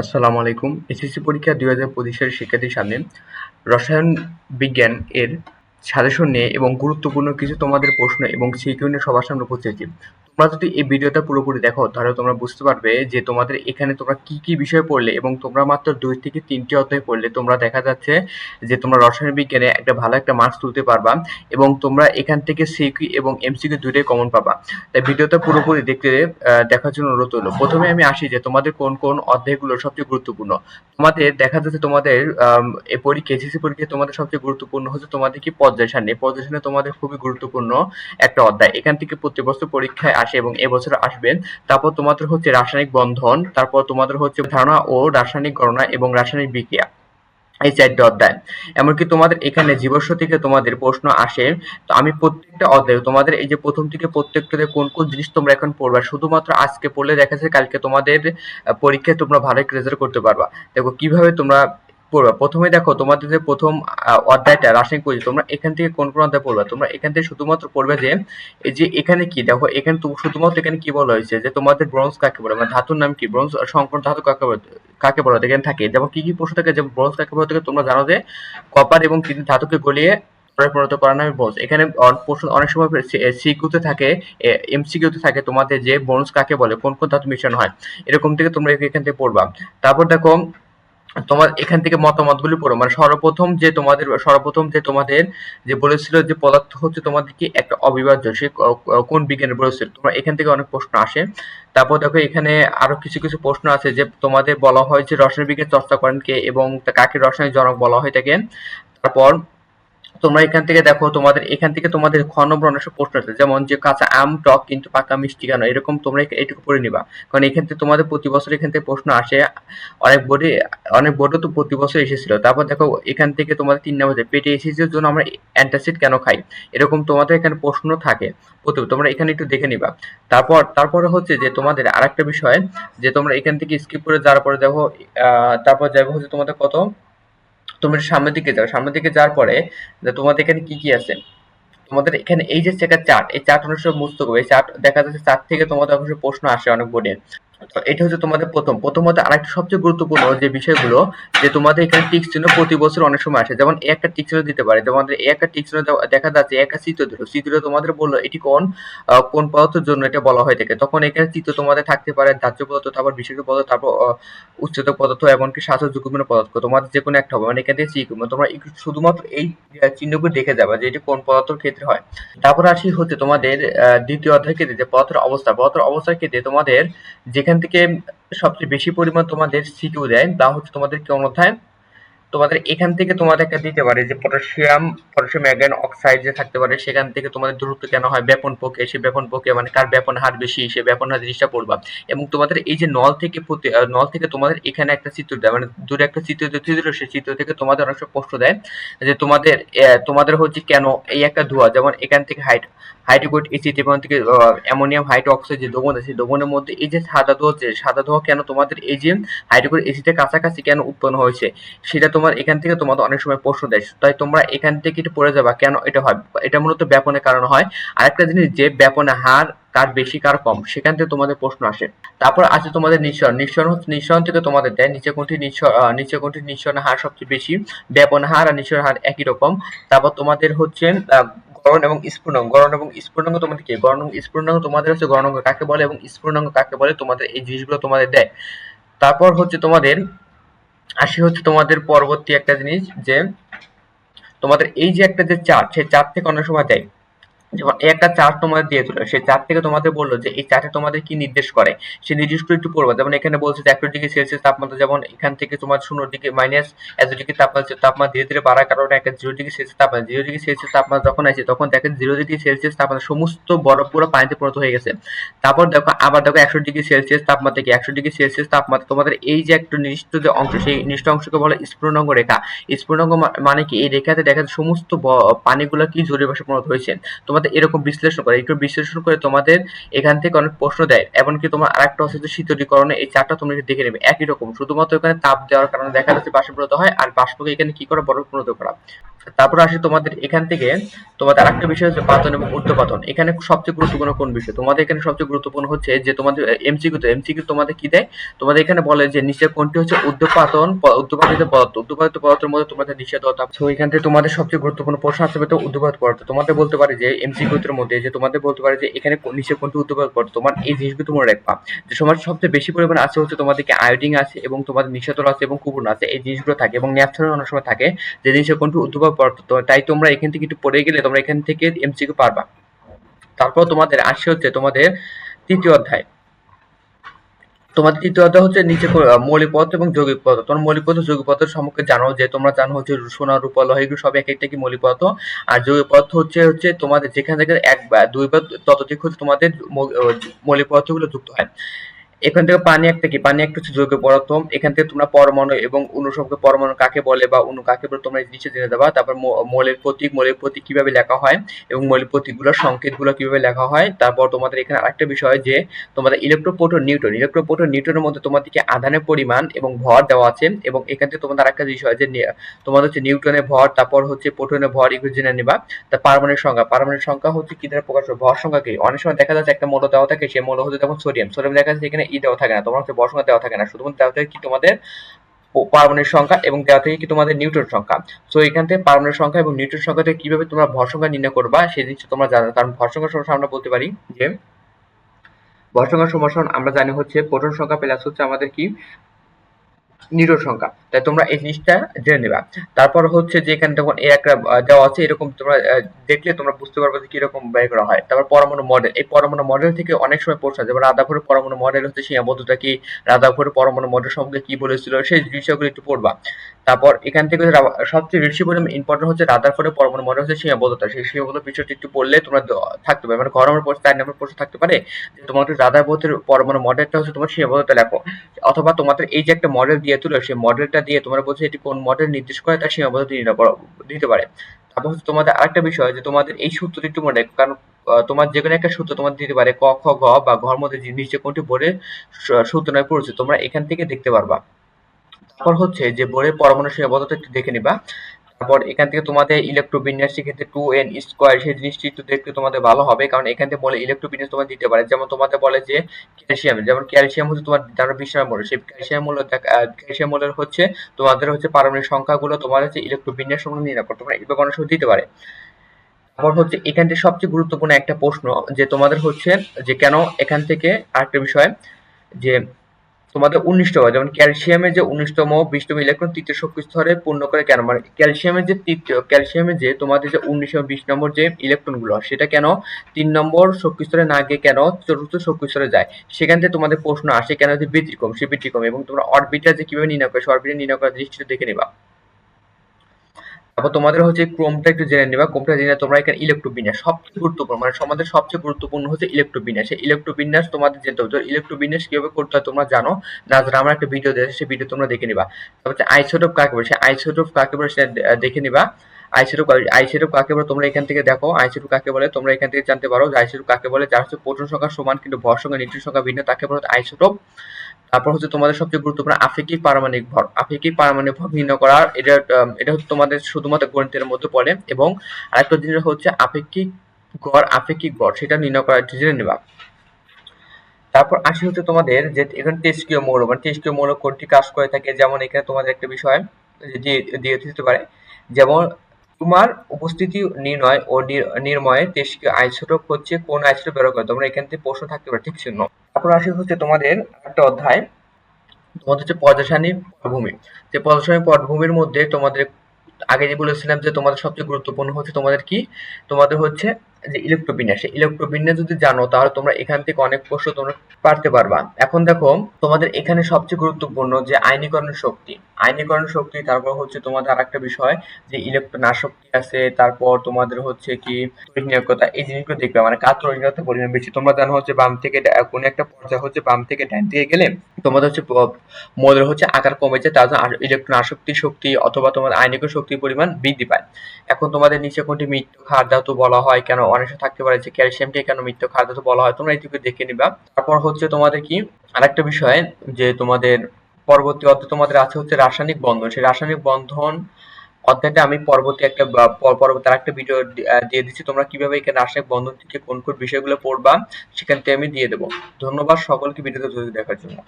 আসসালামু আলাইকুম। এসএসসি পরীক্ষা দুই হাজার পঁচিশের শিক্ষার্থীর সামনে। রসায়ন বিজ্ঞান এর সাজেশন নিয়ে এবং গুরুত্বপূর্ণ কিছু তোমাদের প্রশ্ন এবং সিকিউ নিয়ে সবার সামনে উপস্থিত তোমরা যদি এই ভিডিওটা পুরোপুরি দেখো, তাহলে তোমরা বুঝতে পারবে যে তোমাদের এখানে তোমরা কি কি বিষয় পড়লে এবং তোমরা মাত্র দুই থেকে তিনটি অধ্যায় পড়লে তোমরা দেখা যাচ্ছে যে তোমরা রসায়ন বিজ্ঞানে একটা ভালো একটা মার্কস তুলতে পারবা এবং তোমরা এখান থেকে সিকিউ এবং এমসিকিউ দুটোই কমন পাবা। তাই ভিডিওটা পুরোপুরি দেখতে দেখার জন্য অনুরোধ হলো প্রথমে আমি আসি যে তোমাদের কোন কোন অধ্যায়গুলো সবচেয়ে গুরুত্বপূর্ণ। তোমাদের দেখা যাচ্ছে তোমাদের এই পরীক্ষা এসএসসি পরীক্ষায় তোমাদের সবচেয়ে গুরুত্বপূর্ণ হচ্ছে তোমাদের কি পর্যায় সারণী পর্যায় সারণী তোমাদের খুবই গুরুত্বপূর্ণ একটা অধ্যায়। এখান থেকে প্রতি বছর পরীক্ষায় আসে এবং এবছর আসবে তারপর তোমাদের হচ্ছে রাসায়নিক বন্ধন, তারপর তোমাদের হচ্ছে ধারণা ও রাসায়নিক গণনা এবং রাসায়নিক বিক্রিয়া। এই চারটে অধ্যায়। এমনকি তোমাদের এখানে জীবস্ব থেকে তোমাদের প্রশ্ন আসে। তো আমি প্রত্যেকটা অধ্যায় তোমাদের এই যে প্রথম থেকে প্রত্যেকটাতে কোন কোন জিনিস তোমরা এখন পড়বা, শুধুমাত্র আজকে পড়লে দেখা যাচ্ছে কালকে তোমাদের পরীক্ষায় তোমরা ভালো রেজাল্ট করতে পারবা। দেখো, কীভাবে তোমরা পড়বা। প্রথমে দেখো, তোমাদের যে প্রথম অধ্যায়টা রাসায়নিক পরিচয় তোমরা এখান থেকে কোন কোন অধ্যায় পড়বা? তোমরা এখান থেকে শুধুমাত্র পড়বে যে, এই যে এখানে কি, দেখো, এখানে শুধুমাত্র এখানে কি বলা হয়েছে? যে তোমাদের ব্রোঞ্জ কাকে বলে? মানে ধাতুর নাম কি? ব্রোঞ্জ সংকর ধাতু কাকে বলে? কাকে বলা এখানে থাকে। যেমন কি কি প্রশ্ন থাকে? যেমন ব্রোঞ্জ কাকে বলা থাকে তোমরা জানো যে, কপার এবং ধাতুকে গলিয়ে পরে পরিণত করার নামে ব্রোঞ্জ। এখানে প্রশ্ন অনেক সময় সিকিউতে থাকে এমসিকিউতে থাকে তোমাদের যে ব্রোঞ্জ কাকে বলে? কোন কোন ধাতু মিশ্রণ হয়? এরকম থেকে তোমরা এখান থেকে পড়বা। তারপর দেখো তোমার এখান থেকে মতামতগুলি পড়ো। মানে সর্বপ্রথম যে তোমাদের, সর্বপ্রথম যে তোমাদের যে বলেছিল যে পদার্থ হচ্ছে তোমাদের কি একটা অবিভাজ্য, সে কোন বিজ্ঞানে বলেছিল? তোমার এখান থেকে অনেক প্রশ্ন আসে। তারপর দেখো এখানে আরও কিছু কিছু প্রশ্ন আছে যে তোমাদের বলা হয় যে রসায়ন বিজ্ঞান চর্চা করেন কে এবং কাকে রসায়নিক জনক বলা হয় থাকে তারপর তোমরা এখান থেকে দেখো, তোমাদের, এখান থেকে তোমাদের খ নম্বর অনেক প্রশ্ন আছে যেমন যে কাঁচা আম, টক কিন্তু পাকা মিষ্টি কেন? এরকম তোমরা এ- এইটুকু পড়ে নিবা। কারণ এখান থেকে তোমাদের প্রতি বছর এখান থেকে প্রশ্ন আসে, অনেক বোর্ডে অনেক বোর্ডে তো প্রতি বছর এসেছিল। তারপর দেখো, এখান থেকে তোমাদের তিন নম্বর পেটে এসিসের জন্য আমরা অ্যান্টাসিড কেন খাই? এরকম তোমাদের এখানে প্রশ্ন থাকে। প্রথমে তোমরা এখানে একটু দেখে নিবা। তারপর, তারপরে হচ্ছে যে তোমাদের আরেকটা বিষয়, যে তোমরা এখান থেকে স্কিপ করে যাওয়ার পরে দেখো তারপর যাবে হচ্ছে তোমাদের কত? তোমরা সামনের দিকে যাও। সামনের দিকে যাওয়ার পরে তোমাদের এখানে কি কি আছে? তোমাদের এখানে এই যে চার্ট এই চার্ট অনুসারে মুস্ত করবে এই চার্ট দেখা যাচ্ছে চার্ট থেকে তোমাদের অবশ্যই প্রশ্ন আসে অনেক বোর্ডে। তো এটা হচ্ছে তোমাদের প্রথম। প্রথমত আরেকটা সবচেয়ে গুরুত্বপূর্ণ যে বিষয়গুলো যে তোমাদের এখানে টিক চিহ্ন প্রতি বছর অনেক সময় আসে। যেমন একটা টিক চিহ্ন দিতে পারে। তোমাদের একটা টিক চিহ্ন দেখা যাচ্ছে একটা চিত্র দিল। চিত্র তোমাদের বলল এটি কোন কোন পদার্থের জন্য এটা বলা হয়ে থাকে। তখন এখানে চিত্র তোমাদের থাকতে পারে ধার্য পদার্থ তারপর বিশেষ পদার্থ তারপর আহ, উচ্চতর পদার্থ এমনকি শ্বাস ঝুঁকিপূর্ণ পদার্থ। তোমাদের যে কোনো একটা হবে। মানে এখান থেকে চিহ্ন তোমরা শুধুমাত্র এই চিহ্নগুলো দেখে যাবে যে এটি কোন পদার্থের ক্ষেত্রে হয়। তারপর আসি হচ্ছে তোমাদের দ্বিতীয় অধ্যায় ক্ষেত্রে যে পদার্থের অবস্থা। পদার্থের অবস্থার ক্ষেত্রে তোমাদের যেখান থেকে সবচেয়ে বেশি পরিমাণ তোমাদের সিকিউ দেয় তা হচ্ছে তোমাদের কোনো অধ্যায় তোমাদের এখান থেকে তোমাদের একটা দিতে পারে যে পটাশিয়াম পটাশিয়াম ম্যাগনেট অক্সাইড যে থাকতে পারে, সেখান থেকে তোমাদের দূরত্ব কেন হয়? ব্যাপন প্রক্রিয়া, সেই ব্যাপন প্রক্রিয়া মানে কার ব্যাপন হার বেশি সে ব্যাপন হার জিনিসটা পড়বা। এবং তোমাদের এই যে নল থেকে নল থেকে তোমাদের এখানে একটা চিত্র দেয় মানে দূরে একটা চিত্র চিত্র দিল সেই চিত্র থেকে তোমাদের অনেক প্রশ্ন দেয় যে তোমাদের তোমাদের হচ্ছে কেন এই একটা ধোঁয়া? যেমন এখান থেকে হাইট হাইড্রোকোট এসিড এবং থেকে অ্যামোনিয়াম হাইড্রোক্সাইড যে দ্রবণ আছে দ্রবণের মধ্যে এই যে সাদা ধোঁয়া সাদা ধোঁয়া কেন তোমাদের এই যে হাইড্রোকোট এসিডের কাছাকাছি কেন উৎপন্ন হয়েছে, সেটা তোমার এখান থেকে তোমাদের অনেক সময় প্রশ্ন দেয়। তাই তোমরা এখান থেকে একটু পড়ে যাবা, কেন এটা হয়? এটা মূলত ব্যাপনের কারণ হয়। আরেকটা জিনিস, যে ব্যাপনের হার, কার বেশি, কার কম, সেখান থেকে তোমাদের প্রশ্ন আসে। তারপর আছে তোমাদের নিঃসরণ। নিঃসরণ নিঃসরণ থেকে তোমাদের দেয়। নিচে কোনটি নিচে কোনটি নিঃসরণের হার সবচেয়ে বেশি? ব্যাপন হার আর নিঃসরণ হার একই রকম। তারপর তোমাদের হচ্ছে গড়ন এবং স্ফুটনাঙ্ক গড়ন এবং স্ফুটনাঙ্ক তোমাদের কি? গড়ন এবং স্ফুটনাঙ্ক তোমাদের হচ্ছে গণনাঙ্ক কাকে বলে এবং স্ফুটনাঙ্ক কাকে বলে তোমাদের এই জিনিসগুলো তোমাদের দেয়। তারপর হচ্ছে তোমাদের আসি হচ্ছে তোমাদের পরবর্তী একটা জিনিস যে তোমাদের এই যে একটা যে চার্ট সেই চার্ট থেকে অনেক সময় দেয় একটা চার্ট তোমাদের দিয়ে দিল সেই চার্ট থেকে তোমাদের বলল যে, এই চার্টে তোমাদের কি নির্দেশ করে? সেই নির্দিষ্টটা একটু পড়বা। যেমন এখানে বলছে যে ডিগ্রি সেলসিয়াস তাপমাত্রা যেমন এখান থেকে তোমার শূন্য ডিগ্রি মাইনাস এত ডিগ্রি তাপমাত্রা তাপমাত্রা ধীরে ধীরে বাড়ার কারণে একটা জিরো ডিগ্রি সেলসিয়াস তাপমাত্রা জিরো ডিগ্রি সেলসিয়াস তাপমাত্রা যখন আছে তখন দেখেন জিরো ডিগ্রি সেলসিয়াস তাপমাত্রা সমস্ত বরফ পুরো পানিতে পরিণত হয়ে গেছে। তারপর দেখো, আবার দেখো একশো ডিগ্রি সেলসিয়াস তাপমাত্রা কি? একশো ডিগ্রি সেলসিয়াস তাপমাত্রা তোমাদের এই যে একটা নির্দিষ্ট যে অংশ, সেই নির্দিষ্ট অংশকে বলে স্ফুটনাঙ্গ রেখা। স্ফুটনাঙ্গ মানে কি? এই রেখাতে দেখা সমস্ত পানিগুলো কি জলীয় বাষ্পে পরিণত হয়েছে। তোমাদের তোমাদের এরকম বিশ্লেষণ করে, একটু বিশ্লেষণ করে তোমাদের এখান থেকে অনেক প্রশ্ন দেয়, এমনকি তোমার আরেকটা হচ্ছে শীতলীকরণে এই চারটা তুমি দেখে নেবে। একই রকম, শুধুমাত্র এখানে তাপ দেওয়ার কারণে দেখা যাচ্ছে বাষ্পীভূত হয় আর বাষ্পকে এখানে কি করা? বরফ পরিণত করা। তারপর আসি তোমাদের এখান থেকে তোমাদের আরেকটা বিষয় হচ্ছে পাতন এবং ঊর্ধ্বপাতন। এখানে সবচেয়ে গুরুত্বপূর্ণ কোন বিষয়? তোমাদের এখানে সবচেয়ে গুরুত্বপূর্ণ হচ্ছে যে তোমাদের এমসিকিউ তো এমসিকিউ তোমাদের কি দেয়? তোমাদের এখানে বলে যে নিচে কোনটি হচ্ছে প- ঊর্ধ্বপাতিত পদার্থ। ঊর্ধ্বপাতিত পদার্থের মধ্যে তোমাদের নিষেধতা তো এখান থেকে তোমাদের সবচেয়ে গুরুত্বপূর্ণ প্রশ্ন আসবে তো ঊর্ধ্বপাত পদার্থ। তোমাদের বলতে পারে যে এমসিকিউ এর মধ্যে যে তোমাদের বলতে পারে যে এখানে নিচে কোনটি উদ্যোগ পদার্থ তোমার এই জিনিসগুলো তোমরা রাখবা যে সমাজ সবচেয়ে বেশি পরিমাণ আছে হচ্ছে তোমাদেরকে আয়োডিন আছে এবং তোমাদের নিশাতল আছে এবং কুবুন আছে, এই জিনিসগুলো থাকে এবং ন্যাপথলিন অনেক সময় থাকে যে জিনিসের কোনটি উদ্যোগ তো তাই তোমরা এখান থেকে একটু পড়ে গেলে তোমরা এখান থেকে এমসিকিউ পারবা। তারপর তোমাদের আসছে হচ্ছে তোমাদের তৃতীয় অধ্যায়। তোমাদের তৃতীয় অধ্যায় হচ্ছে নিচে মৌলিক পদার্থ এবং যৌগিক পদার্থ। তোমরা মৌলিক পদার্থ, যৌগিক পদার্থ সম্পর্কে জানো যে তোমরা জানো হচ্ছে সোনা, রূপা, লোহা, এগুলো সব এক একটা কি মৌলিক পদার্থ। আর যৌগিক পদার্থ হচ্ছে হচ্ছে তোমাদের যেখান থেকে এক বা দুই বা ততোধিক হচ্ছে তোমাদের মৌলিক পদার্থগুলো যুক্ত হয়। এখান থেকে পানি একটা কি? পানি একটা হচ্ছে যৌগিক পদার্থ। এখান থেকে তোমরা পরমাণু এবং সম্পর্কে পরমাণু কাকে বলে বা অণু কাকে বলে তোমরা নিচে জেনে দেবা। তারপর মৌলের প্রতীক মৌলের প্রতীক কীভাবে লেখা হয় এবং মৌলিক প্রতীকগুলোর সংকেতগুলো কীভাবে লেখা হয়। তারপর তোমাদের এখানে আরেকটা বিষয় যে, তোমাদের ইলেকট্রোপ্রোটন নিউটন ইলেকট্রোপ্রোটন নিউটনের মধ্যে তোমাদেরকে আধানের পরিমাণ এবং ভর দেওয়া আছে এবং এখান থেকে তোমাদের আরেকটা বিষয় যে তোমাদের হচ্ছে নিউটনের ভর, তারপর হচ্ছে প্রোটনের ভর, এগুলো জেনে নিবা। তার পারমাণবিক সংখ্যা। পারমাণবিক সংখ্যা হচ্ছে কি? দ্বারা প্রকাশ ভর সংখ্যা কি? অনেক সময় দেখা যাচ্ছে একটা মৌল দেওয়া থাকে, সেই মৌল হচ্ছে যেমন সোডিয়াম। সোডিয়াম দেখা যাচ্ছে এখানে ই দেওয়া থাকে না, তোমার হচ্ছে ভর সংখ্যা দেওয়া থাকে না, শুধুমাত্র দেওয়া থাকে কি তোমাদের পারমাণবিক সংখ্যা এবং দেওয়া থেকে কি তোমাদের নিউট্রন সংখ্যা। তো এখান থেকে পারমাণবিক সংখ্যা এবং নিউট্রন সংখ্যা থেকে কীভাবে তোমরা ভর সংখ্যা নির্ণয় করবা, সেই জিনিসটা তোমরা জানো। কারণ ভর সংখ্যা সমস্যা আমরা বলতে পারি যে, ভর সংখ্যা সমস্যা আমরা জানি হচ্ছে প্রোটন সংখ্যা প্লাস হচ্ছে আমাদের কি? নিউটন সংখ্যা। তাই তোমরা এই জিনিসটা জেনে নেবা। তারপর হচ্ছে যে এখানে তখন এর একটা দেওয়া আছে, এরকম তোমরা দেখলে তোমরা বুঝতে পারবে যে কীরকম ব্যয় করা হয়। তারপর পরমাণু মডেল এই পরমাণু মডেল থেকে অনেক সময় হয় যেমন রাধাপুরের পরমাণু মডেল হচ্ছে সীমাবদ্ধতা কি? রাধাপুরের পরমাণু মডেল সম্পর্কে কি বলেছিল? সেই বিষয়গুলো একটু পড়বা। তারপর এখান থেকে সবচেয়ে বেশি পরিমাণ ইম্পর্টেন্ট হচ্ছে রাদারফোর্ডের পরমাণু মডেল হচ্ছে সীমাবদ্ধতা সেই সীমাবদ্ধ বিষয়টি একটু পড়লে তোমরা থাকতে পারে মানে ঘর নম্বর প্রশ্ন চার নম্বর প্রশ্ন থাকতে পারে যে তোমাদের রাদারফোর্ডের পরমাণু মডেলটা হচ্ছে তোমার সীমাবদ্ধতা লেখো। অথবা তোমাদের এই যে একটা মডেল দিয়ে তুলো সেই মডেলটা দিয়ে তোমরা বলছো এটি কোন মডেল নির্দেশ করে, তার সীমাবদ্ধতা নির্ণয় করো দিতে পারে। তারপর হচ্ছে তোমাদের আরেকটা বিষয় যে তোমাদের এই সূত্রটি একটু মনে রাখো, কারণ তোমার যে কোনো একটা সূত্র তোমার দিতে পারে, ক, খ গ বা ঘর মধ্যে নিচে কোনটি বোর্ডের সূত্র নয়, পড়েছে, তোমরা এখান থেকে দেখতে পারবা। তারপর হচ্ছে যে বোর্ডের পরমাণু সীমাবদ্ধতা একটু দেখে নিবা। তারপর এখান থেকে তোমাদের ইলেকট্রোবিন্যাস ক্ষেত্রে টু এন স্কোয়ার সেই জিনিসটি একটু দেখতে তোমাদের ভালো হবে, কারণ এখান থেকে বলে ইলেকট্রোবিন্যাস তোমার দিতে পারে। যেমন তোমাদের বলে যে ক্যালসিয়াম যেমন ক্যালসিয়াম হচ্ছে তোমার যারা বিশাল মূল্য সেই ক্যালসিয়াম মূল্য ক্যালসিয়াম মূল্যের হচ্ছে তোমাদের হচ্ছে পারমাণবিক সংখ্যাগুলো তোমার হচ্ছে ইলেকট্রোবিন্যাস সম্বন্ধে নির্ণয় করতে পারে, এভাবে অনেক দিতে পারে। তারপর হচ্ছে এখান থেকে সবচেয়ে গুরুত্বপূর্ণ একটা প্রশ্ন যে তোমাদের হচ্ছে যে কেন এখান থেকে আরেকটা বিষয় যে তোমাদের উনিশতম যেমন ক্যালসিয়ামের যে উনিশতম, বিশতম ইলেকট্রন, তৃতীয় শক্তি স্তরে পূর্ণ করে কেন? মানে ক্যালসিয়ামের যে তৃতীয়, ক্যালসিয়ামের যে তোমাদের যে উনিশ এবং বিশ নম্বর যে ইলেকট্রনগুলো সেটা কেন? তিন নম্বর শক্তি স্তরে না গিয়ে কেন চতুর্থ শক্তি স্তরে যায়? সেখান থেকে তোমাদের প্রশ্ন আসে কেন যে ব্যতিক্রম সে ব্যতিক্রম এবং তোমরা অরবিটার যে কীভাবে নির্ণয় করে অরবিটার নির্ণয় করার দৃষ্টিতে দেখে নিবা। তারপর তোমাদের হচ্ছে ক্রোমটা একটু জেনে নেবা। ক্রোমটা জেনে তোমরা এখানে ইলেকট্রোবিন্যাস সবচেয়ে গুরুত্বপূর্ণ মানে সমাজের সবচেয়ে গুরুত্বপূর্ণ হচ্ছে ইলেকট্রোবিন্যাস সেই ইলেকট্রোবিন্যাস তোমাদের জেনে হবে। ইলেকট্রোবিন্যাস কীভাবে করতে হয় তোমরা জানো? না যারা আমার একটা ভিডিও দিয়েছে সেই ভিডিও তোমরা দেখে নিবা। তারপর হচ্ছে আইসোটোপ কাকে বলে? সেই আইসোটোপ কাকে বলে সেটা দেখে নিবা। আইসোটোপ আইসোটোপ কাকে বলে তোমরা এখান থেকে দেখো। আইসোটোপ কাকে বলে তোমরা এখান থেকে জানতে পারো যে আইসোটোপ কাকে বলে। যার হচ্ছে প্রোটন সংখ্যা সমান কিন্তু ভর সংখ্যা, নিউট্রন সংখ্যা ভিন্ন, তাকে বলে আইসোটোপ। তারপর হচ্ছে তোমাদের সবচেয়ে গুরুত্বপূর্ণ আপেক্ষিক পারমাণবিক ভর। আপেক্ষিক পারমাণবিক ভর ভিন্ন করার, এটা এটা হচ্ছে তোমাদের শুধুমাত্র গণিতের মধ্যে পড়ে। এবং আরেকটা জিনিস হচ্ছে আপেক্ষিক গড় আপেক্ষিক গড়, সেটা নির্ণয় করার জেনে নেবা। তারপর আসি হচ্ছে তোমাদের যে এখানে তেজকীয় মৌল মানে তেজকীয় মৌল কোনটি কাজ করে থাকে? যেমন এখানে তোমাদের একটা বিষয় দিয়ে দিতে পারে। যেমন তোমার উপস্থিতি নির্ণয় ও নির্ময়ের নির্ময়ে তেজকীয় আইসোটোপ হচ্ছে কোন আইসোটোপ ব্যবহার করে? তোমরা এখান থেকে প্রশ্ন থাকতে পারে, ঠিক চিহ্ন। তারপর আসি হচ্ছে তোমাদের একটা অধ্যায়। তোমাদের হচ্ছে পদসারণী পটভূমি। যে পদসারণী পটভূমির মধ্যে তোমাদের আগে যে বলেছিলাম যে তোমাদের সবচেয়ে গুরুত্বপূর্ণ হচ্ছে তোমাদের কি? তোমাদের হচ্ছে যে ইলেকট্রোবিন্যাস ইলেকট্রোবিন্যাস যদি জানো, তাহলে তোমরা এখান থেকে অনেক প্রশ্ন তোমরা পারতে পারবা। এখন দেখো, তোমাদের এখানে সবচেয়ে গুরুত্বপূর্ণ যে আইনীকরণ শক্তি আয়নীকরণ শক্তি, তারপর হচ্ছে তোমাদের আরেকটা বিষয়, যে ইলেকট্রন আসক্তি আছে, তারপর তোমাদের হচ্ছে কি নিরক্ষতা এই জিনিসগুলো দেখবে মানে কার তড়িৎ পরিমাণ বেশি, তোমরা জানো হচ্ছে বাম থেকে কোনো একটা পর্যায়ে হচ্ছে বাম থেকে ডান দিকে গেলে তোমাদের হচ্ছে মৌলের হচ্ছে আকার কমে যায়, তার জন্য ইলেকট্রন আসক্তি শক্তি অথবা তোমার আয়নিক শক্তির পরিমাণ বৃদ্ধি পায়। এখন তোমাদের নিচে কোনটি মৃত্যু খাদ্য ধাতু বলা হয় কেন অনেক সময় থাকতে পারে যে ক্যালসিয়ামকে কেন মৃত্যু খাদ্য ধাতু বলা হয়, তোমরা এইটুকু দেখে নিবা। তারপর হচ্ছে তোমাদের কি, আরেকটা বিষয় যে তোমাদের পরবর্তী অধ্যায় তোমাদের আছে হচ্ছে রাসায়নিক বন্ধন। সেই রাসায়নিক বন্ধন অধ্যায়টা আমি পরবর্তী একটা পরবর্তী আরেকটা ভিডিও দিয়ে দিচ্ছি, তোমরা কীভাবে এখানে রাসায়নিক বন্ধন থেকে কোন কোন বিষয়গুলো পড়বা, সেখান থেকে আমি দিয়ে দেবো। ধন্যবাদ সকলকে ভিডিওতে দেখার জন্য।